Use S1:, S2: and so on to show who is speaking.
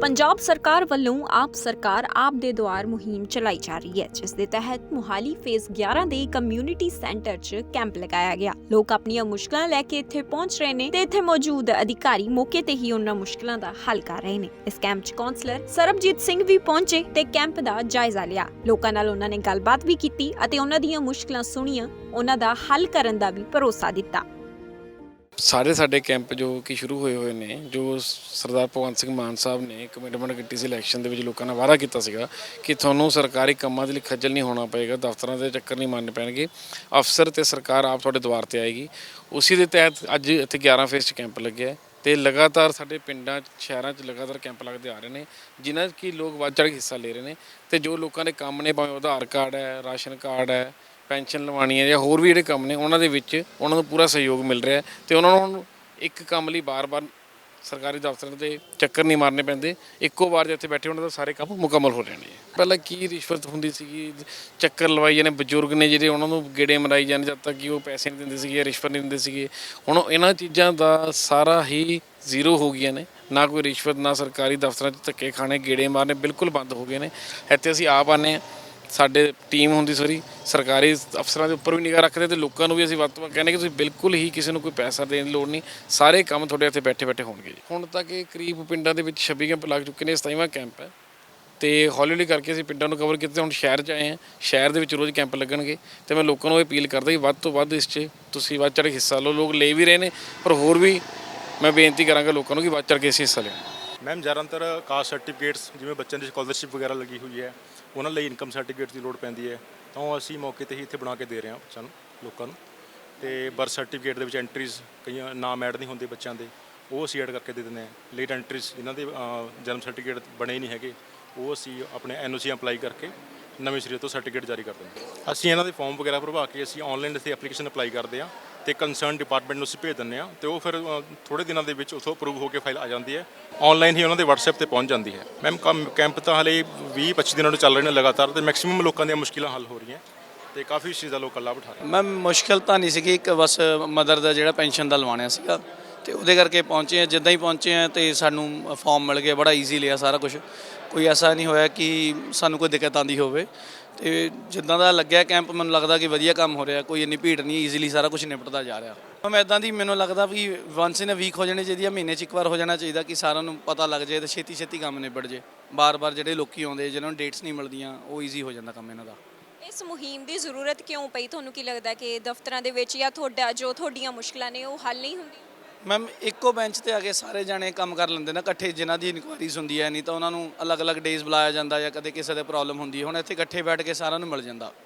S1: ਪੰਜਾਬ ਸਰਕਾਰ ਵੱਲੋਂ ਆਪ ਸਰਕਾਰ ਆਪ ਦੇ ਦੁਆਰ ਮੁਹਿੰਮ ਚਲਾਈ ਜਾ ਰਹੀ ਹੈ, ਜਿਸ ਦੇ ਤਹਿਤ ਮੁਹਾਲੀ ਫੇਜ਼ 11 ਦੇ ਕਮਿਊਨਿਟੀ ਸੈਂਟਰ 'ਚ ਕੈਂਪ ਲਗਾਇਆ ਗਿਆ। ਲੋਕ ਆਪਣੀਆਂ ਮੁਸ਼ਕਲਾਂ ਲੈ ਕੇ ਇੱਥੇ ਪਹੁੰਚ ਰਹੇ ਨੇ ਤੇ ਇੱਥੇ ਮੌਜੂਦ ਅਧਿਕਾਰੀ ਮੌਕੇ ਤੇ ਹੀ ਉਹਨਾਂ ਮੁਸ਼ਕਲਾਂ ਦਾ ਹੱਲ ਕਰ ਰਹੇ ਨੇ। ਇਸ ਕੈਂਪ 'ਚ ਕਾਉਂਸਲਰ ਸਰਬਜੀਤ ਸਿੰਘ ਵੀ ਪਹੁੰਚੇ ਤੇ ਕੈਂਪ ਦਾ ਜਾਇਜ਼ਾ ਲਿਆ। ਲੋਕਾਂ ਨਾਲ ਉਹਨਾਂ ਨੇ ਗੱਲਬਾਤ ਵੀ ਕੀਤੀ ਅਤੇ ਉਹਨਾਂ ਦੀਆਂ ਮੁਸ਼ਕਲਾਂ ਸੁਣੀਆਂ, ਉਹਨਾਂ ਦਾ ਹੱਲ ਕਰਨ ਦਾ ਵੀ ਭਰੋਸਾ ਦਿੱਤਾ।
S2: ਸਾਰੇ ਸਾਡੇ ਕੈਂਪ ਜੋ ਕਿ ਸ਼ੁਰੂ ਹੋਏ ਹੋਏ ਨੇ, ਜੋ ਸਰਦਾਰ ਭਗਵੰਤ ਸਿੰਘ ਮਾਨ ਸਾਹਿਬ ਨੇ ਕਮਿਟਮੈਂਟ ਕੀਤੀ ਸੀ ਇਲੈਕਸ਼ਨ ਦੇ ਵਿੱਚ, ਲੋਕਾਂ ਨਾਲ ਵਾਅਦਾ ਕੀਤਾ ਸੀਗਾ ਕਿ ਤੁਹਾਨੂੰ ਸਰਕਾਰੀ ਕੰਮਾਂ ਦੇ ਲਈ ਖੱਜਲ ਨਹੀਂ ਹੋਣਾ ਪਏਗਾ, ਦਫ਼ਤਰਾਂ ਦੇ ਚੱਕਰ ਨਹੀਂ ਮਾਰਨੇ ਪੈਣਗੇ, ਅਫਸਰ ਤੇ ਸਰਕਾਰ ਆਪ ਤੁਹਾਡੇ ਦੁਆਰ ਤੇ ਆਏਗੀ। ਉਸੇ ਦੇ ਤਹਿਤ ਅੱਜ ਇੱਥੇ 11 ਫੇਸ 'ਚ ਕੈਂਪ ਲੱਗਿਆ ਹੈ ਤੇ ਲਗਾਤਾਰ ਸਾਡੇ ਪਿੰਡਾਂ 'ਚ, ਸ਼ਹਿਰਾਂ 'ਚ ਲਗਾਤਾਰ ਕੈਂਪ ਲੱਗਦੇ ਆ ਰਹੇ ਨੇ, ਜਿਨ੍ਹਾਂ 'ਚ ਕਿ ਲੋਕ ਵੱਧ ਚੜ੍ਹ ਕੇ ਹਿੱਸਾ ਲੈ ਰਹੇ ਨੇ ਤੇ ਜੋ ਲੋਕਾਂ ਦੇ ਕੰਮ ਨੇ, ਭਾਵੇਂ ਆਧਾਰ ਕਾਰਡ ਹੈ, ਰਾਸ਼ਨ ਕਾਰਡ ਹੈ ਪੈਨਸ਼ਨ ਲਵਾਉਣੀ ਹੈ ਜਾਂ ਹੋਰ ਵੀ ਜਿਹੜੇ ਕੰਮ ਨੇ ਉਹਨਾਂ ਦੇ ਵਿੱਚ ਉਹਨਾਂ ਨੂੰ ਪੂਰਾ ਸਹਿਯੋਗ ਮਿਲ ਰਿਹਾ ਹੈ ਤੇ ਉਹਨਾਂ ਨੂੰ ਹੁਣ ਇੱਕ ਕੰਮ ਲਈ ਬਾਰ-ਬਾਰ ਸਰਕਾਰੀ ਦਫ਼ਤਰਾਂ ਦੇ ਚੱਕਰ ਨਹੀਂ ਮਾਰਨੇ ਪੈਂਦੇ। ਇੱਕੋ ਵਾਰ ਜਿੱਥੇ ਬੈਠੇ ਉਹਨਾਂ ਦਾ ਸਾਰੇ ਕੰਮ ਮੁਕੰਮਲ ਹੋ ਜਾਣੇ ਪਹਿਲਾਂ ਕੀ ਰਿਸ਼ਵਤ ਹੁੰਦੀ ਸੀਗੀ? ਚੱਕਰ ਲਵਾਈ ਜਾਂਦੇ ਬਜ਼ੁਰਗ ਨੇ ਜਿਹੜੇ ਉਹਨਾਂ ਨੂੰ ਗੇੜੇ ਮਰਾਈ ਜਾਂਦੇ ਜਦ ਤੱਕ ਕਿ ਉਹ ਪੈਸੇ ਨਹੀਂ ਦਿੰਦੇ ਸੀਗੇ, ਰਿਸ਼ਵਤ ਨਹੀਂ ਦਿੰਦੇ ਸੀਗੇ। ਹੁਣ ਇਹਨਾਂ ਚੀਜ਼ਾਂ ਦਾ ਸਾਰਾ ਹੀ ਜ਼ੀਰੋ ਹੋ ਗਈਆਂ ਨੇ। ਨਾ ਕੋਈ ਰਿਸ਼ਵਤ, ਨਾ ਸਰਕਾਰੀ ਦਫ਼ਤਰਾਂ 'ਚ ਧੱਕੇ ਖਾਣੇ, ਗੇੜੇ ਮਾਰਨੇ ਬਿਲਕੁਲ ਬੰਦ ਹੋ ਗਏ ਨੇ। ਇੱਥੇ ਅਸੀਂ ਆਪ ਆਨੇ ਹਾਂ। ਸਾਡੇ ਟੀਮ ਹੁੰਦੀ ਸੋਰੀ, ਸਰਕਾਰੀ ਅਫਸਰਾਂ ਦੇ ਉੱਪਰ ਵੀ ਨਿਗਾਹ ਰੱਖਦੇ ਤੇ ਲੋਕਾਂ ਨੂੰ ਵੀ ਅਸੀਂ ਵੱਧ ਤੋਂ ਵੱਧ ਕਹਿੰਦੇ ਕਿ ਤੁਸੀਂ ਬਿਲਕੁਲ ਹੀ ਕਿਸੇ ਨੂੰ ਕੋਈ ਪੈਸਾ ਦੇਣ ਦੀ ਲੋੜ ਨਹੀਂ, ਸਾਰੇ ਕੰਮ ਤੁਹਾਡੇ ਇੱਥੇ ਬੈਠੇ ਬੈਠੇ ਹੋਣਗੇ ਜੀ। ਹੁਣ ਤੱਕ ਇਹ ਕਰੀਬ ਪਿੰਡਾਂ ਦੇ ਵਿੱਚ 26 ਕੈਂਪ ਲੱਗ ਚੁੱਕੇ ਨੇ 27ਵਾਂ ਕੈਂਪ ਹੈ। ਤੇ ਹੌਲੀ ਹੌਲੀ ਕਰਕੇ ਅਸੀਂ ਪਿੰਡਾਂ ਨੂੰ ਕਵਰ ਕੀਤੇ ਹੁਣ ਸ਼ਹਿਰ 'ਚ ਆਏ ਹਾਂ। ਸ਼ਹਿਰ ਦੇ ਵਿੱਚ ਰੋਜ਼ ਕੈਂਪ ਲੱਗਣਗੇ ਤੇ ਮੈਂ ਲੋਕਾਂ ਨੂੰ ਇਹ ਅਪੀਲ ਕਰਦਾ ਕਿ ਵੱਧ ਤੋਂ ਵੱਧ ਇਸ 'ਚ ਤੁਸੀਂ ਵੱਧ ਚੜ੍ਹ ਕੇ ਹਿੱਸਾ ਲਓ। ਲੋਕ ਲੈ ਵੀ ਰਹੇ ਨੇ, ਪਰ ਹੋਰ ਵੀ ਮੈਂ ਬੇਨਤੀ ਕਰਾਂਗਾ ਲੋਕਾਂ ਨੂੰ ਕਿ ਵੱਧ ਚੜ੍ਹ ਕੇ ਅਸੀਂ ਹਿੱਸਾ ਲੈਣ।
S3: ਮੈਮ ਜ਼ਿਆਦਾਤਰ ਕਾਸਟ ਸਰਟੀਫਿਕੇਟਸ ਜਿਵੇਂ ਬੱਚਿਆਂ ਦੀ ਸਕਾਲਰਸ਼ਿਪ ਵਗੈਰਾ ਲੱਗੀ ਹੋਈ ਹੈ ਉਹਨਾਂ ਲਈ ਇਨਕਮ ਸਰਟੀਫਿਕੇਟ ਦੀ ਲੋੜ ਪੈਂਦੀ ਹੈ। ਤਾਂ ਉਹ ਅਸੀਂ ਮੌਕੇ ਤੇ ਹੀ ਇੱਥੇ ਬਣਾ ਕੇ ਦੇ ਰਹੇ ਹਾਂ ਬੱਚਿਆਂ ਨੂੰ ਲੋਕਾਂ ਨੂੰ। ਤੇ ਬਰਥ ਸਰਟੀਫਿਕੇਟ ਦੇ ਵਿੱਚ ਐਂਟਰੀਜ਼ ਕਈਆਂ ਨਾਮ ਐਡ ਨਹੀਂ ਹੁੰਦੇ ਬੱਚਿਆਂ ਦੇ ਉਹ ਅਸੀਂ ਐਡ ਕਰਕੇ ਦੇ ਦਿੰਦੇ ਹਾਂ। ਲੇਟ ਐਂਟਰੀਜ਼ ਜਿਨ੍ਹਾਂ ਦੇ ਅਹ, ਜਨਮ ਸਰਟੀਫਿਕੇਟ ਬਣੇ ਹੀ ਨਹੀਂ ਹੈਗੇ ਉਹ ਅਸੀਂ ਆਪਣੇ ਐਨਓਸੀ ਅਪਲਾਈ ਕਰਕੇ ਨਵੇਂ ਸਿਰੇ ਤੋਂ ਸਰਟੀਫਿਕੇਟ ਜਾਰੀ ਕਰ ਦਿੰਦੇ ਹਾਂ। ਅਸੀਂ ਇਹਨਾਂ ਦੇ ਫਾਰਮ ਵਗੈਰਾ ਭਰਵਾ ਕੇ ਅਸੀਂ ਆਨਲਾਈਨ ਇੱਥੇ ਐਪਲੀਕੇਸ਼ਨ ਅਪਲਾਈ ਕਰਦੇ ਹਾਂ। ਤੇ ਕੰਸਰਨ ਡਿਪਾਰਟਮੈਂਟ ਨੂੰ ਅਸੀਂ ਭੇਜ ਦਿੰਦੇ ਹਾਂ ਤੇ ਉਹ ਫਿਰ ਥੋੜੇ ਦਿਨਾਂ ਦੇ ਵਿੱਚ ਉਥੋਂ ਅਪਰੂਵ ਹੋ ਕੇ ਫਾਈਲ ਆ ਜਾਂਦੀ ਹੈ। ਆਨਲਾਈਨ ਹੀ ਉਹਨਾਂ ਦੇ WhatsApp ਤੇ ਪਹੁੰਚ ਜਾਂਦੀ ਹੈ। ਮੈਮ ਕੈਂਪ ਤਾਂ ਹਲੇ 20 25 ਦਿਨਾਂ ਤੋਂ ਚੱਲ ਰਹੇ ਨੇ ਲਗਾਤਾਰ ਤੇ ਮੈਕਸਿਮਮ ਲੋਕਾਂ ਦੀਆਂ ਮੁਸ਼ਕਿਲਾਂ ਹੱਲ ਹੋ ਰਹੀਆਂ ਤੇ ਕਾਫੀ ਇਸ ਚੀਜ਼ ਦਾ ਲੋਕ ਲਾਭ ਉਠਾ ਰਹੇ
S4: ਮੈਮ ਮੁਸ਼ਕਿਲ ਤਾਂ ਨਹੀਂ ਸੀਗੀ, ਇੱਕ ਬਸ ਮਦਰ ਦਾ ਜਿਹੜਾ ਪੈਨਸ਼ਨ ਦਾ ਲਵਾਉਣਾ ਸੀਗਾ ਤੇ ਉਹਦੇ ਕਰਕੇ ਪਹੁੰਚੇ ਆ ਜਿੱਦਾਂ ਹੀ ਪਹੁੰਚੇ ਆ ਤੇ ਸਾਨੂੰ ਫਾਰਮ ਮਿਲ ਗਿਆ ਬੜਾ ਈਜ਼ੀ ਲਿਆ ਸਾਰਾ ਕੁਝ ਕੋਈ ਐਸਾ ਨਹੀਂ ਹੋਇਆ ਕਿ ਸਾਨੂੰ ਕੋਈ ਦਿੱਕਤ ਆਂਦੀ ਹੋਵੇ। ਤੇ ਜਿੱਦਾਂ ਦਾ ਲੱਗਿਆ ਕੈਂਪ ਮੈਨੂੰ ਲੱਗਦਾ ਕਿ ਵਧੀਆ ਕੰਮ ਹੋ ਰਿਹਾ। ਕੋਈ ਇੰਨੀ ਭੀੜ ਨਹੀਂ ਈਜ਼ੀਲੀ ਸਾਰਾ ਕੁਝ ਨਿਪਟਦਾ ਜਾ ਰਿਹਾ। ਮੈਂ ਇਦਾਂ ਦੀ, ਮੈਨੂੰ ਲੱਗਦਾ ਵੀ ਵਾਂਸ ਇਨ ਅ ਵੀਕ ਹੋ ਜਾਣੀ ਚਾਹੀਦੀ ਆ, ਮਹੀਨੇ 'ਚ ਇੱਕ ਵਾਰ ਹੋ ਜਾਣਾ ਚਾਹੀਦਾ ਕਿ ਸਾਰਿਆਂ ਨੂੰ ਪਤਾ ਲੱਗ ਜਾਏ ਤੇ ਛੇਤੀ ਛੇਤੀ ਕੰਮ ਨਿਬੜ ਜੇ ਬਾਰ-ਬਾਰ ਜਿਹੜੇ ਲੋਕੀ ਆਉਂਦੇ, ਜਿਹਨਾਂ ਨੂੰ ਡੇਟਸ ਨਹੀਂ ਮਿਲਦੀਆਂ, ਉਹ ਈਜ਼ੀ ਹੋ ਜਾਂਦਾ ਕੰਮ ਇਹਨਾਂ ਦਾ।
S1: ਇਸ ਮੁਹਿੰਮ ਦੀ ਜ਼ਰੂਰਤ ਕਿਉਂ ਪਈ? ਤੁਹਾਨੂੰ ਕੀ ਲੱਗਦਾ ਕਿ ਦਫ਼ਤਰਾਂ ਦੇ ਵਿੱਚ ਜਾਂ ਤੁਹਾਡਾ, ਜੋ ਤੁਹਾਡੀਆਂ ਮੁਸ਼ਕਲਾਂ ਨੇ, ਉਹ ਹੱਲ ਨਹੀਂ ਹੁੰਦੀਆਂ?
S4: ਮੈਮ ਇੱਕੋ ਬੈਂਚ ਤੇ ਆ ਕੇ ਸਾਰੇ ਜਾਣੇ ਕੰਮ ਕਰ ਲੈਂਦੇ ਨੇ, ਇਕੱਠੇ ਜਿਨ੍ਹਾਂ ਦੀ ਇਨਕੁਆਇਰੀਜ਼ ਹੁੰਦੀ ਹੈ ਨਹੀਂ ਤਾਂ ਉਹਨਾਂ ਨੂੰ ਅਲੱਗ-ਅਲੱਗ ਡੇਜ਼ ਬੁਲਾਇਆ ਜਾਂਦਾ ਜਾਂ ਕਦੇ ਕਿਸੇ ਦੇ ਪ੍ਰੋਬਲਮ ਹੁੰਦੀ ਹੈ। ਹੁਣ ਇੱਥੇ ਇਕੱਠੇ ਬੈਠ ਕੇ ਸਾਰਿਆਂ ਨੂੰ ਮਿਲ ਜਾਂਦਾ।